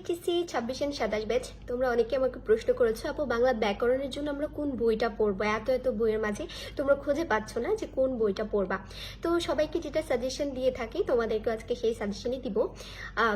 HSC ছাব্বিশ and সাতাশ batch তোমরা অনেকে আমাকে প্রশ্ন করেছ, আপু, বাংলা ব্যাকরণের জন্য আমরা কোন বইটা পড়ব? এত এত বইয়ের মাঝে তোমরা খুঁজে পাচ্ছ না যে কোন বইটা পড়বা? তো সবাইকে যেটা সাজেশন দিয়ে থাকি তোমাদেরকে আজকে সেই সাজেশনই দিব।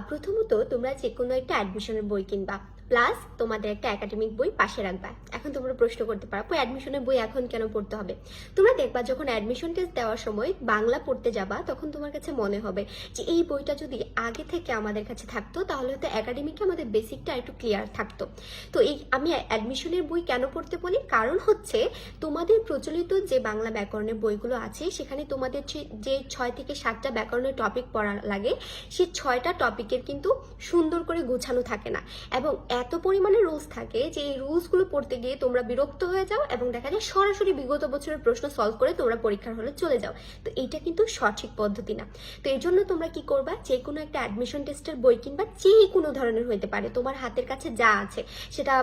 প্রথমত তোমরা যে কোনো একটা অ্যাডমিশনের বই কিনবা। প্লাস তোমাদের একটা একাডেমিক বই পাশে রাখবা। এখন তোমরা প্রশ্ন করতে পারো অ্যাডমিশনের বই এখন কেন পড়তে হবে? তোমরা দেখবা যখন অ্যাডমিশন টেস্ট দেওয়ার সময় বাংলা পড়তে যাবা, তখন তোমার কাছে মনে হবে যে, এই বইটা যদি আগে থেকে আমাদের কাছে থাকতো, তাহলে হয়তো একাডেমিকে আমাদের বেসিকটা একটু ক্লিয়ার থাকতো। তো এই, আমি অ্যাডমিশনের বই কেন পড়তে বলি? কারণ হচ্ছে তোমাদের প্রচলিত যে বাংলা ব্যাকরণের বইগুলো আছে, সেখানে তোমাদের যে ছয় থেকে সাতটা ব্যাকরণের টপিক পড়া লাগে, সে ছয়টা টপিকের কিন্তু সুন্দর করে গোছানো থাকে না। এবং এত পরিমাণে রুলস থাকে যে এই রুলসগুলো পড়তে গিয়ে তোমরা বিরক্ত হয়ে যাও এবং দেখা যায় সরাসরি বিগত বছরের প্রশ্ন সলভ করে তোমরা পরীক্ষার হলে চলে যাও। তো এইটা কিন্তু সঠিক পদ্ধতি না। তো এই জন্য তোমরা কি করবা? যে কোনো একটা অ্যাডমিশন টেস্টের বই কিনবা যে কোনো ধরনের হইতে পারে। তোমার হাতের কাছে যা আছে, সেটা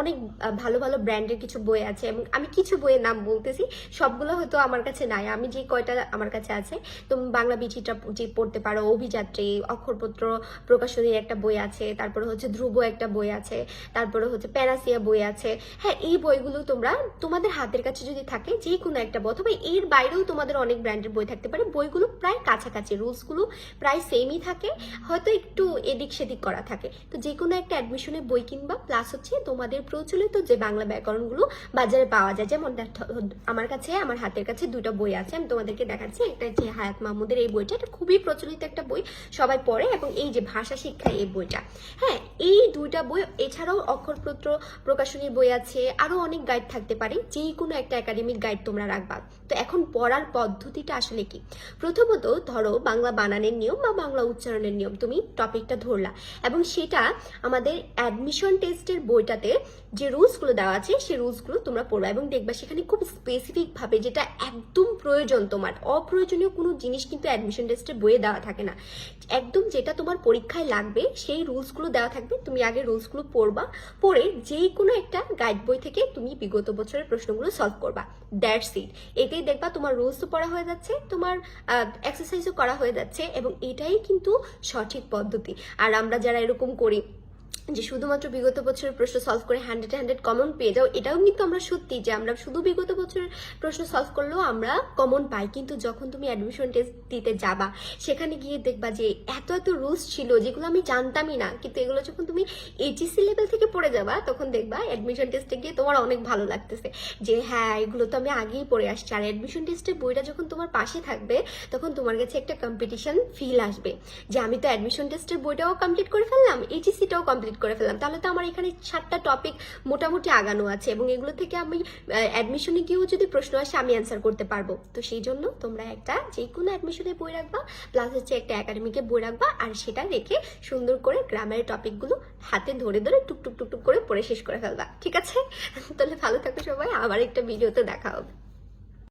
অনেক ভালো ভালো ব্র্যান্ডের কিছু বই আছে এবং আমি কিছু বইয়ের নাম বলতেছি, সবগুলো হয়তো আমার কাছে নাই। আমি যে কয়টা আমার কাছে আছে তুমি বাংলা বিচিটা যে পড়তে পারো, অভিযাত্রী, অক্ষরপত্র প্রকাশনীর একটা বই আছে, তারপরে হচ্ছে ধ্রুব একটা বই আছে, তারপরে হচ্ছে প্যারাসিয়া বই আছে। হ্যাঁ এই বইগুলো তোমরা, তোমাদের হাতের কাছে যদি থাকে যে কোনো একটা বই, অথবা এর বাইরেও তোমাদের অনেক ব্র্যান্ডের বই থাকতে পারে। বইগুলো প্রায় কাছাকাছি, রুলসগুলো প্রায় সেমই থাকে, হয়তো একটু এদিক সেদিক করা থাকে। তো যে কোনো একটা অ্যাডমিশনের বই কিনবা প্লাস হচ্ছে তোমাদের প্রচলিত যে বাংলা ব্যাকরণগুলো বাজারে পাওয়া যায়, যেমন আমার কাছে, আমার হাতের কাছে দুটো বই আছে, আমি তোমাদেরকে দেখাচ্ছি। একটা যে হায়াত মাহমুদের এই বইটা, এটা খুবই প্রচলিত একটা বই, সবাই পড়ে, এবং এই যে ভাষা শিক্ষা এই বইটা। হ্যাঁ এই দুইটা বই, এছাড়াও অক্ষরপত্র প্রকাশনীর বই আছে আরও অনেক গাইড থাকতে পারে যে কোনো একটা একাডেমিক গাইড তোমরা রাখবা। তো এখন পড়ার পদ্ধতিটা আসলে কি? প্রথমত ধরো বাংলা বানানের নিয়ম বা বাংলা উচ্চারণের নিয়ম, তুমি টপিকটা ধরলা, এবং সেটা আমাদের অ্যাডমিশন টেস্টের বইটাতে যে রুলসগুলো দেওয়া আছে সেই রুলসগুলো তোমরা পড়বা এবং দেখবা সেখানে খুব স্পেসিফিক ভাবে যেটা একদম প্রয়োজন তোমার, অপ্রয়োজনীয় কোনো জিনিস কিন্তু অ্যাডমিশন টেস্টের বইয়ে দেওয়া থাকে না। একদম যেটা তোমার পরীক্ষায় লাগবে, সেই রুলসগুলো দেওয়া থাকবে, তুমি আগে রুলসগুলো পড়বা, পড়ে যে কোনো একটা গাইড বই থেকে তুমি বিগত বছরের প্রশ্নগুলো সলভ করবা। দ্যাটস ইট এতেই দেখবা তোমার রুলসও পড়া হয়ে যাচ্ছে, তোমার এক্সারসাইজও করা হয়ে যাচ্ছে এবং এটাই কিন্তু সঠিক পদ্ধতি। আর আমরা যারা এরকম করি যে শুধুমাত্র বিগত বছরের প্রশ্ন সলভ করে হান্ড্রেড হান্ড্রেড কমন পেয়ে যাও, এটাও কিন্তু আমরা সত্যি যে আমরা শুধু বিগত বছরের প্রশ্ন সলভ করলেও আমরা কমন পাই। কিন্তু যখন তুমি অ্যাডমিশন টেস্ট দিতে যাবা, সেখানে গিয়ে দেখবা যে এত এত রুলস ছিল যেগুলো আমি জানতামই না। কিন্তু এগুলো যখন তুমি এইচএসসি লেভেল থেকে পড়ে যাবা, তখন দেখবা অ্যাডমিশন টেস্টে গিয়ে তোমার অনেক ভালো লাগতেছে। যে হ্যাঁ এগুলো তো আমি আগেই পড়ে আসছি। আর অ্যাডমিশন টেস্টের বইটা যখন তোমার পাশে থাকবে, তখন তোমার কাছে একটা কম্পিটিশন ফিল আসবে। যে আমি তো অ্যাডমিশন টেস্টের বইটাও কমপ্লিট করে ফেললাম এইচএসসিটাও কমপ্লিট করে ফেললাম। তাহলে তো আমার এখানে সাতটা টপিক মোটামুটি আগানো আছে এবং এগুলো থেকে আমি অ্যাডমিশনে গিয়েও যদি প্রশ্ন আসে আমি অ্যান্সার করতে পারব। তো সেই জন্য তোমরা একটা যে কোনো অ্যাডমিশনের বই রাখবা প্লাস হচ্ছে একটা একাডেমিকে বই রাখবা, আর সেটা রেখে সুন্দর করে গ্রামের টপিকগুলো হাতে ধরে ধরে টুক টুক টুক টুক করে পড়ে শেষ করে ফেলবা। ঠিক আছে? তাহলে ভালো থাকো সবাই, আবার একটা ভিডিওতে দেখা হবে।